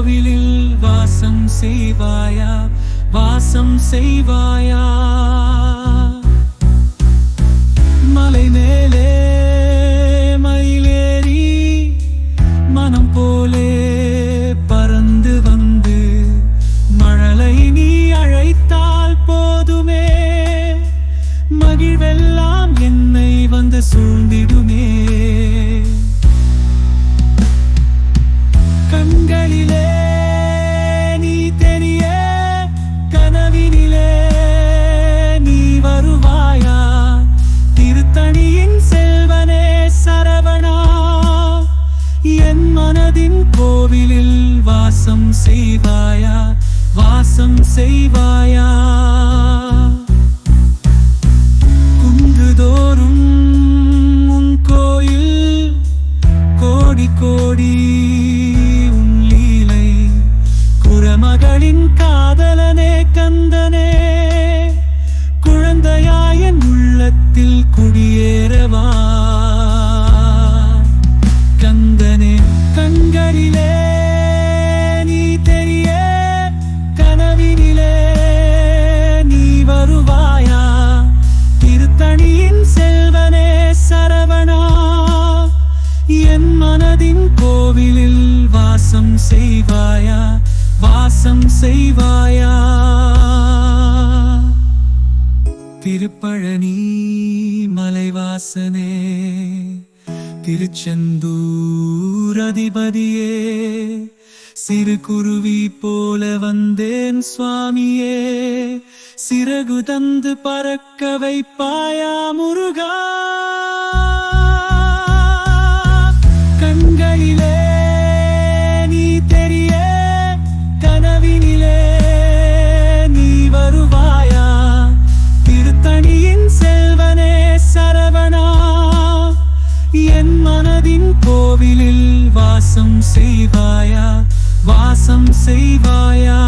கோவிலில் வாசம் செய்வாயா? வாசம் செய்வாயா? மலை மேலே மயிலேறி மனம் போலே பறந்து வந்து மழலை நீ அழைத்தால் போதுமே. மகிழ்வெல்லாம் என்னை வந்து சூழ்ந்திடும். கோவிலில் வாசம் செய்வாயா? வாசம் செய்வாயா? குன்றுதோறும் உன் கோயில் கோடி கோடி உன் லீலை குரமகளின் காதலனே கந்தன் செய்வாயா? திருப்பழனி மலைவாசனே திருச்செந்தூர் அதிபதியே சிறு குருவி போல வந்தேன் சுவாமியே சிறகு தந்து பறக்க வைப்பாயா முருகா? வாசம் செய்வாயா வாசம் செய்வாயா